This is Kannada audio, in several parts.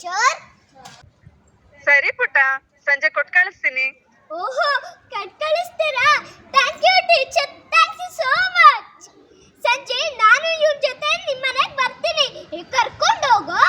ಟೀಚರ್? ಸರಿ ಪುಟ್ಟ ಸಂಜೆ ಕೊಟ್ಟು ಕಳಿಸ್ತೀನಿ. ಓಹೋ ಕಟ್ ಕಳಿಸ್ತೀರಾ? Thank you teacher. Thank you so much ಸಂಜೆ ನಾನು ಇವ್ರ ಜೊತೆ ನಿಮ್ಮ ಮನೆಗೆ ಬರ್ತೀನಿ. ಕರ್ಕೊಂಡು ಹೋಗೋ.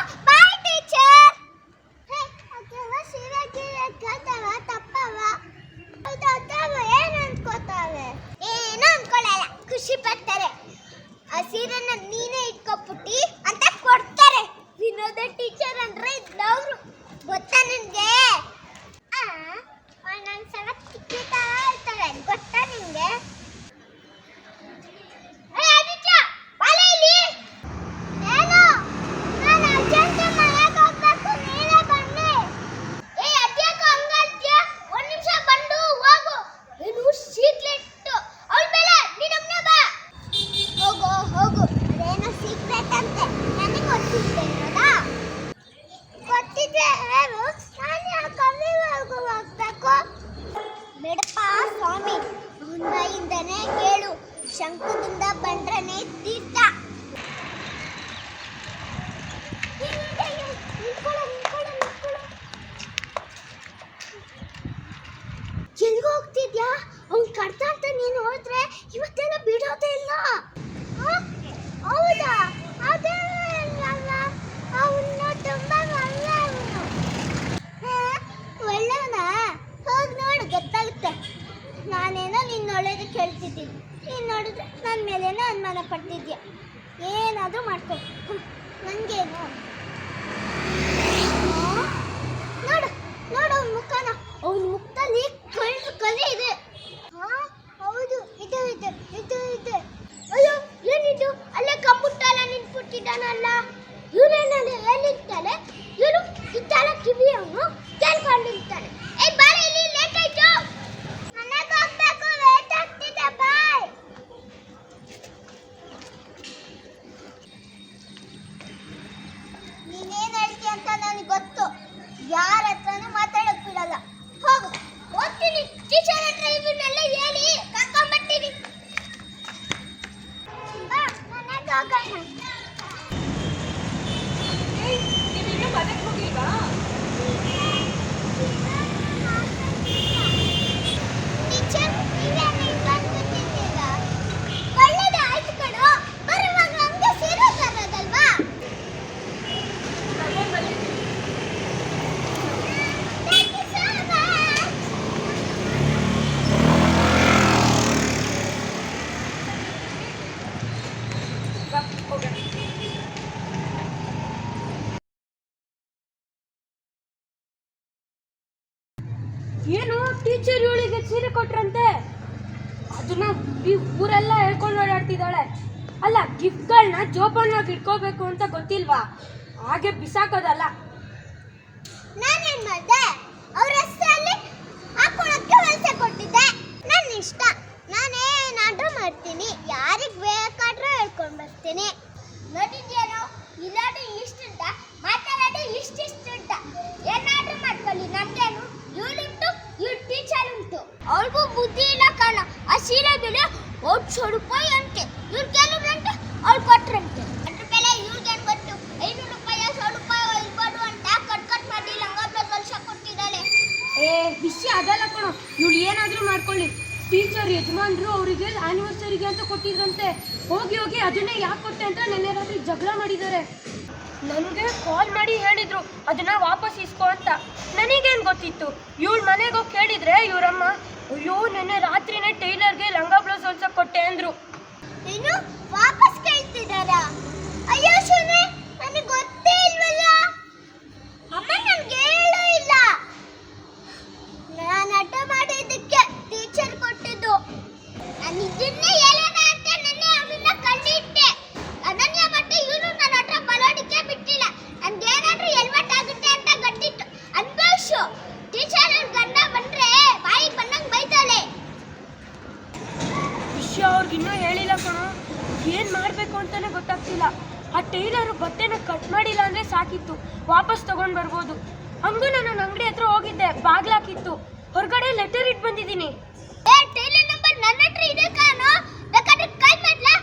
ಕೇಳ್ತಿದ್ದೀನಿ ನೀನು ನೋಡಿದ್ರೆ ನನ್ನ ಮೇಲೇನೋ ಅನುಮಾನ ಪಡ್ತಿದ್ಯಾ? ಏನಾದರೂ ಮಾಡ್ಕೋ. ನನಗೇನು ನಂಗೇನು? ನೋಡು ನೋಡು ಅವ್ನ ಮುಖನ. ಅವ್ನ ಮುಖದಲ್ಲಿ ಟೀಚರ್ ಇವಳಿಗೆ ಸೀರೆ ಕೊಟ್ರಂತೆ. ಅದನ್ನ ಊರೆಲ್ಲ ಹೇಳ್ಕೊಂಡು ಓಡಾಡ್ತಿದ್ದಾಳೆ. ಅಲ್ಲ ಗಿಫ್ಟ್ಗಳನ್ನ ಜೋಪಾನವಾಗಿ ಇಟ್ಕೋಬೇಕು ಅಂತ ಗೊತ್ತಿಲ್ವಾ? ಹಾಗೆ ಬಿಸಾಕೋದಲ್ಲ. ನಾನೇನ್ ಮಾಡ್ದೆ? ಅವ್ರ ಹೆಸರಲ್ಲಿ ಹಾಕೊಳಕ್ಕೆ ವಲಸೆ ಕೊಟ್ಟಿದ್ದೆ. ನನ್ನ ಇಷ್ಟ. ನಾನೇನಾದ್ರೂ ಮಾಡ್ತೀನಿ. ಯಾರಿಗ್ ಬೇಕಾದ್ರೂ ಹೇಳ್ಕೊಂಡ್ ಬರ್ತೀನಿ. ನೋಡಿದ್ಯೇನೋ? ಇಲ್ಲಾಡು ಇಷ್ಟುಂಟ ಮಾತಾಡೋದು ಇಷ್ಟಿಷ್ಟುಂಟ ಏನಾದ್ರೂ ಮಾಡ್ಕೊಳ್ಳಿ. ನನ್ಗೇನು ಇವಳುಂಟು ಇವ್ಳು ಟೀಚರ್ ಉಂಟು ಅವ್ರಿಗೂ ಬುದ್ಧಿ ಇಲ್ಲ ಕಾಣ ಆ ಸೀರೆ ಬೆಲೆ ಒಟ್ಟು ಸಾವಿರ ರೂಪಾಯಿ ಅಂತೆ. ಇವ್ರು ಕೇಳಿದ್ರಂತೆ ಅವ್ರು ಕೊಟ್ರಂತೆ. ಅದ್ರ ಬೆಲೆ ಇವ್ರಿಗೆ ಗೊತ್ತು? ಐನೂರು ರೂಪಾಯಿ ಸಾವಿರ ರೂಪಾಯಿ ಇರ್ಬೋದು ಅಂತ ಕಟ್ ಕಟ್ ಮಾಡಿ ಲಂಗ ಕಲ್ಸ ಕೊಟ್ಟಿದ್ದಾಳೆ. ಏ ವಿಷಯ ಅದಲ್ಲ ಕಣೋ. ಇವಳು ಏನಾದರೂ ಮಾಡ್ಕೊಳ್ಳಿ. ಟೀಚರ್ ಯಜಮಾನ್ರು ಅವರಿಗೆ ಆನಿವರ್ಸರಿಗೆ ಅಂತ ಕೊಟ್ಟಿದ್ರಂತೆ. ಹೋಗಿ ಹೋಗಿ ಅದನ್ನೇ ಯಾಕೆ ಕೊಟ್ಟೆ ಅಂತ ನೆನ್ನೆ ರಾತ್ರಿ ಜಗಳ ಮಾಡಿದ್ದಾರೆ. ನನಗೆ ಕಾಲ್ ಮಾಡಿ ಹೇಳಿದ್ರು. ಅದನ್ನ ವಾಪಸ್ ಇಸ್ಕೊ ಅಂತ. ನನಗೇನು ಗೊತ್ತಿತ್ತು? ಇವಳು ಮನೆಗೆ ಹೋಗಿ ಕೇಳಿದ್ರೆ ಇವರಮ್ಮ ಅಯ್ಯೋ ನೆನ್ನೆ ರಾತ್ರಿನೇ ಟೈಲರ್ಗೆ ಲಂಗ ಬ್ಲೌಸ್ ಹೊಲ್ಸಕ್ ಕೊಟ್ಟೆ ಅಂದ್ರು. ಏನು ವಾಪಸ್ ಕೇಳ್ತಿದಾರ ಅಯ್ಯೋ ಶುನೆ ವಿಷಯ ಅವ್ರಿಗಿನ್ನೂ ಹೇಳಿಲ್ಲ ಕಣೋ. ಏನು ಮಾಡಬೇಕು ಅಂತಲೇ ಗೊತ್ತಾಗ್ತಿಲ್ಲ. ಆ ಟೈಲರು ಬಟ್ಟೆನ ಕಟ್ ಮಾಡಿಲ್ಲ ಅಂದ್ರೆ ಸಾಕಿತ್ತು. ವಾಪಸ್ ತೊಗೊಂಡು ಬರ್ಬೋದು. ಹಂಗೂ ನಾನು ನನ್ನ ಅಂಗಡಿ ಹತ್ರ ಹೋಗಿದ್ದೆ. ಬಾಗ್ಲಾಕಿತ್ತು. ಹೊರಗಡೆ ಲೆಟರ್ ಇಟ್ಟು ಬಂದಿದ್ದೀನಿ. ನನ್ನ ಹತ್ರ ಇದೆ ಕಾಣೋ ಬೇಕಾದ್ರೆ ಕಾಲ್ ಮಾಡ್ಲಾ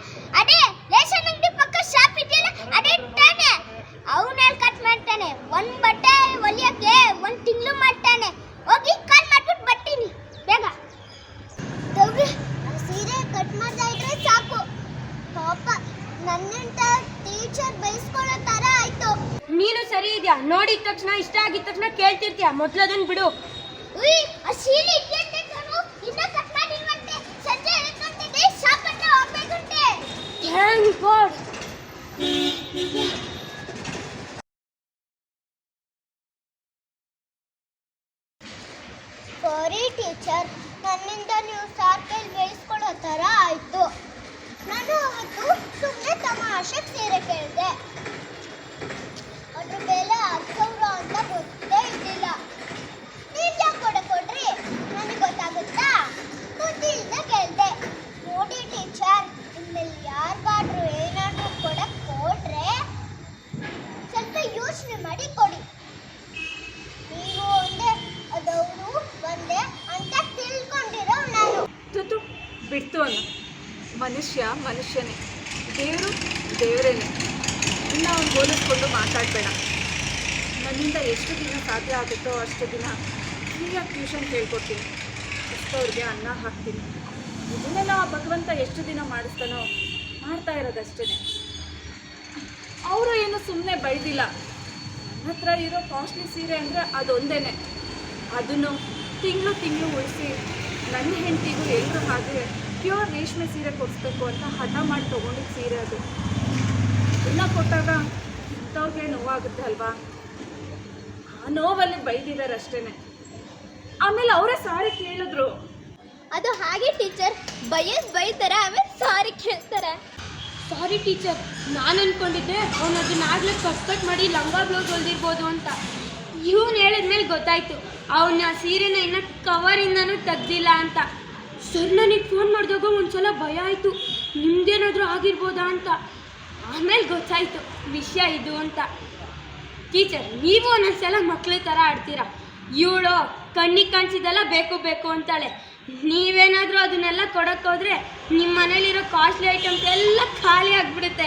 ಅದೇ ರೇಷನ್ ಅಂಗಡಿ ಪಕ್ಕ ಶಾಪ್ ಇದೆಯಲ್ಲ ಅದೇ ತಾನೆ ಅವನಲ್ಲಿ ಕಟ್ ಮಾಡ್ತಾನೆ ಒಂದ್ ಬಟ್ಟೆ ಹೊಲಿಯಕ್ಕೆ ಒಂದ್ ತಿಂಗಳು ಮಾಡ್ತಾನೆ ಹೋಗಿ ಕಾಲ್ ಮಾಡ್ಬಿಟ್ಟು ಬರ್ತೀನಿ ಬೇಗ ದವ್ರಿ ಸೀರೆ ಕಟ್ ಮಾಡ್ತಾ ಇದ್ರೆ ಸಾಕು ಪಾಪ ನನ್ನಂತ ಟೀಚರ್ ಬೈಸ್ಕೊಳ್ಳೋ ತರ ಆಯ್ತು ನೀನು ಸರಿ ಇದೆಯಾ? ನೋಡಿದ ತಕ್ಷಣ ಇಷ್ಟ ಆಗಿದ ತಕ್ಷಣ ಕೇಳ್ತಿರ್ತೀಯ. ಮೊದ್ಲು ಅದನ್ನ ಬಿಡು. Thank god. ಸಾರಿ ಟೀಚರ್ ನನ್ನಿಂದ ನೀವು ಸಾರ್ ಕೈಲಿ ಬೇಯಿಸ್ಕೊಳ್ಳೋ ಥರ ಆಯಿತು. ನಾನು ಅವತ್ತು ಸುಮ್ಮನೆ ತಮಾಷೆಗೆ ಸೀರೆ ಕೇಳಿದೆ. ಅದ್ರ ಬೆಲೆ ಹತ್ತು ಅಂತ ಗೊತ್ತೇ ಇದ್ದಿಲ್ಲ. ನೀವು ಯಾಕೆ ಕೊಡ ಕೊಡ್ರಿ. ನನಗೆ ಗೊತ್ತಾಗುತ್ತಾ? ಇಲ್ದ ಕೇಳಿದೆ. ನೋಡಿ ಟೀಚರ್ ಇನ್ಮೇಲೆ ಯಾರಿಗಾದ್ರೂ ಏನಾದರೂ ಕೊಡಕ್ಕೆ ಕೊಡ್ರೆ ಸ್ವಲ್ಪ ಯೋಚನೆ ಮಾಡಿ ಕೊಡಿ. ನೀವು ಒಂದೇ, ಅದವರು ಒಂದೇ ಅಂತ ತಿಳ್ಕೊಂಡಿರೋ ನಾನು. ತುತು, ಬಿಡ್ತು ಅನ್ನು ಮನುಷ್ಯ ಮನುಷ್ಯನೇ. ದೇವರು ದೇವರೇನೆ. ಹೋಲಿಸ್ಕೊಂಡು ಮಾತಾಡಬೇಡ. ನನ್ನಿಂದ ಎಷ್ಟು ದಿನ ಸಾಧ್ಯ ಆಗುತ್ತೋ ಅಷ್ಟು ದಿನ ಫ್ರೀಯಾಗಿ ಟ್ಯೂಷನ್ ಕೇಳ್ಕೊಡ್ತೀನಿ. ಅಷ್ಟವ್ರಿಗೆ ಅನ್ನ ಹಾಕ್ತೀನಿ. ಇದನ್ನೆಲ್ಲ ಭಗವಂತ ಎಷ್ಟು ದಿನ ಮಾಡಿಸ್ತಾನೋ ಮಾಡ್ತಾ ಇರೋದಷ್ಟೇ ಅವರು ಏನು ಸುಮ್ಮನೆ ಬೈದಿಲ್ಲ. ನನ್ನ ಹತ್ರ ಇರೋ ಕಾಸ್ಟ್ಲಿ ಸೀರೆ ಅಂದರೆ ಅದೊಂದೇ ಅದನ್ನು ತಿಂಗಳು ತಿಂಗಳು ಉಳಿಸಿ ನನ್ನ ಹೆಂಡತಿಗೂ ಎಲ್ಲರೂ ಹಾಗೆ ಪ್ಯೂರ್ ರೇಷ್ಮೆ ಸೀರೆ ಕೊಡಿಸ್ಬೇಕು ಅಂತ ಹಠ ಮಾಡಿ ತೊಗೊಂಡಿದ್ದ ಸೀರೆ ಅದು. ಎಲ್ಲ ಕೊಟ್ಟಾಗ ಇಂಥವ್ರಿಗೆ ನೋವಾಗುತ್ತೆ ಅಲ್ವಾ? ಆ ನೋವಲ್ಲಿ ಬೈದಿದ್ದಾರೆ ಅಷ್ಟೇನೆ ಆಮೇಲೆ ಅವರೇ ಸಾರಿ ಕೇಳಿದ್ರು. ಅದು ಹಾಗೆ ಟೀಚರ್ ಬಯಸ್ ಬೈತಾರೆ ಆಮೇಲೆ ಸಾರಿ ಕೇಳ್ತಾರೆ. ಸಾರಿ ಟೀಚರ್ ನಾನು ಅನ್ಕೊಂಡಿದ್ದೆ ಅವ್ನು ಅದನ್ನ ಆಗ್ಲೇ ಕಟ್ ಕಟ್ ಮಾಡಿ ಲಂಗ ಬ್ಲೌಸ್ ಹೊಲ್ದಿರ್ಬೋದು ಅಂತ. ಇವನು ಹೇಳಿದ್ಮೇಲೆ ಗೊತ್ತಾಯ್ತು. ಅವನ ಸೀರೆನ ಇನ್ನ ಕವರಿಂದನೂ ತೆಗ್ದಿಲ್ಲ ಅಂತ. ಸರ್ ನನಗೆ ಫೋನ್ ಮಾಡಿದಾಗ ಒಂದ್ಸಲ ಭಯ ಆಯಿತು. ನಿಮ್ದೇನಾದರೂ ಆಗಿರ್ಬೋದಾ ಅಂತ. ಆಮೇಲೆ ಗೊತ್ತಾಯಿತು, ವಿಷಯ ಇದು ಅಂತ. ಟೀಚರ್ ನೀವು ಒಂದೊಂದ್ಸಲ ಮಕ್ಳ ಥರ ಆಡ್ತೀರಾ. ಇವಳು ಕಣ್ಣಿಗೆ ಕಾಣಿಸಿದೆಲ್ಲ ಬೇಕು ಬೇಕು ಅಂತಾಳೆ. ನೀವೇನಾದರೂ ಅದನ್ನೆಲ್ಲ ಕೊಡಕ್ಕೆ ಹೋದ್ರೆ ನಿಮ್ಮ ಮನೇಲಿರೋ ಕಾಸ್ಟ್ಲಿ ಐಟಮ್ಸ್ ಎಲ್ಲ ಖಾಲಿ ಆಗ್ಬಿಡುತ್ತೆ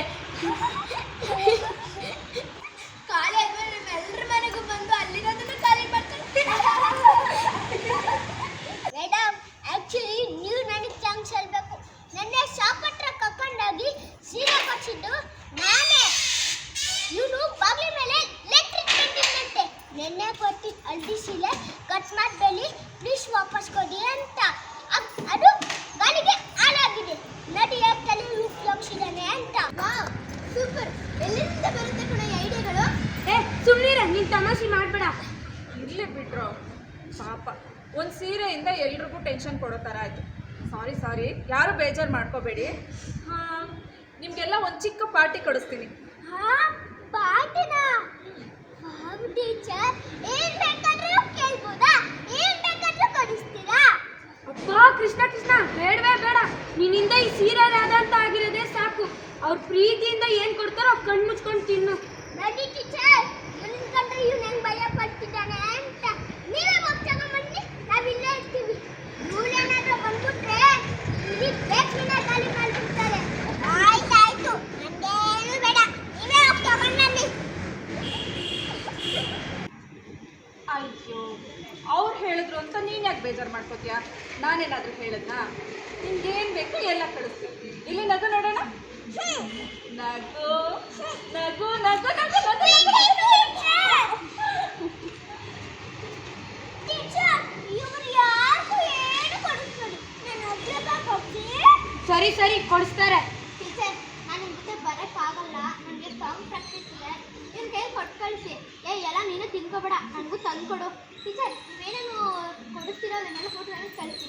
ಖಾಲಿ ಆದ್ಮೇಲೆ ನಿಮ್ಮೆಲ್ಲರ ಮನೆಗೂ ಬಂದು ಅಲ್ಲಿರೋದನ್ನ ಖಾಲಿ ಮಾಡ್ತಾರೆ ಮೇಡಮ್ ಆಕ್ಚುಲಿ ನೀವು ನನಗೆ ಥ್ಯಾಂಕ್ಸ್ ಹೇಳ್ಬೇಕು ನೆನ್ನೆ ಶಾಪ್ ಹತ್ರ ಕರ್ಕೊಂಡೋಗಿ ಸೀರೆ ಕೊಡ್ಸಿದ್ದು ನಾನೇ ಇವನು ಬಾಗಿಲ ಮೇಲೆ ಲೆಟ್ರ್ ಇಟ್ಕೊಂಡಿದ್ದಂತೆ ನೆನ್ನೆ ಕೊಟ್ಟಿದ್ದ ಹಳ್ದಿ ಸೀರೆ ಕಟ್ ಮಾಡಬೇಡಿ ಪ್ಲೀಸ್ ವಾಪಸ್ ಕೊಡಿ ಅಂತ ಅದ್- ಅದು ಗಾಳಿಗೆ ಹಾಳಾಗಿದೆ ನಡಿ ತಲೆ ಉಪಯೋಗಿಸಿದಾನೆ ಅಂತ ಸೂಪರ್ ಎಲ್ಲಿಂದ ಬರುತ್ತೆ ಕಣ ಐಡಿಯಾಗಳು ಏ ಸುಮ್ಮನಿರ ನೀನು ತಮಾಷೆ ಮಾಡಬೇಡ ಇರಲಿ ಬಿಟ್ರು ಪಾಪ ಒಂದು ಸೀರೆಯಿಂದ ಎಲ್ರಿಗೂ ಟೆನ್ಷನ್ ಕೊಡೋ ಥರ ಆಯಿತು. ಸಾರಿ ಸಾರಿ ಯಾರು ಬೇಜಾರು ಮಾಡ್ಕೋಬೇಡಿ. ಹಾಂ ನಿಮಗೆಲ್ಲ ಒಂದು ಚಿಕ್ಕ ಪಾರ್ಟಿ ಕೊಡಿಸ್ತೀನಿ ಅಪ್ಪ ಕೃಷ್ಣ ಕೃಷ್ಣ. ಬೇಡವೇ ಬೇಡ. ನಿನ್ನಿಂದ ಈ ಸೀರೆ ಆದಂತ ಆಗಿರೋದೇ ಸಾಕು. ಅವ್ರ ಪ್ರೀತಿಯಿಂದ ಏನು ಕೊಡ್ತಾರೋ ಕಣ್ಣು ಮುಚ್ಕೊಂಡು ತಿನ್ನು. ಟೀಚರ್ ನನ್ನ ಕಂಡ್ರೆ ಇವ್ನು ಹೆಂಗ್ ಭಯ ಪಡ್ತಿದ್ದಾನೆ ಅಂತ ನೀವೇ ಹೋಗಿ ತಗೊಂಬನ್ನಿ ನಾವಿಲ್ಲೇ ಇರ್ತೀವಿ ಇವ್ಳೇನಾದ್ರೂ ಬಂದ್ಬಿಟ್ರೆ ಇಲ್ಲಿ ಬೇಕ್ರಿನ ಖಾಲಿ ಮಾಡ್ಬಿಡ್ತಾರೆ ಆಯ್ತಾಯ್ತು ನಂಗೇನು ಬೇಡ ನೀವೇ ಹೋಗಿ ತಗೊಂಡ್ಬನ್ನಿ ಅಯ್ಯೋ ಅವ್ರು ಹೇಳಿದ್ರು ಅಂತ ನೀನು ಯಾಕೆ ಬೇಜಾರು ಮಾಡ್ಕೋತೀಯ ನಾನೇನಾದರೂ ಹೇಳಿದ್ನಾ ನಿನ್ಗೇನು ಬೇಕು ಎಲ್ಲ ಕಳಿಸ್ತೀನಿ ಇಲ್ಲಿ ನಗು ನೋಡೋಣ ನಗು ನಗು ನಗು ನಗು ಸರಿ ಸರಿ ಕೊಡಿಸ್ತಾರೆ. ಟೀಚರ್ ನಾನು ನಿಮ್ಮ ಜೊತೆ ಬರೋಕ್ಕಾಗಲ್ಲ ನನಗೆ ಸಾಂಗ್ ಪ್ರಾಕ್ಟೀಸ್ ಇದೆ. ನಿಮ್ಮ ಕೈ ಕೊಟ್ಟು ಕಳಿಸಿ ಏ ಎಲ್ಲ ನೀನು ತಿನ್ಕೋಬೇಡ. ನನಗೂ ತಂದು ಕೊಡು ಟೀಚರ್ ನೀವೇನೇನು ಕೊಡಿಸ್ತೀರೋ ಅದನ್ನೆಲ್ಲ ಫೋಟೋ ನನಗೆ ಕಳಿಸಿ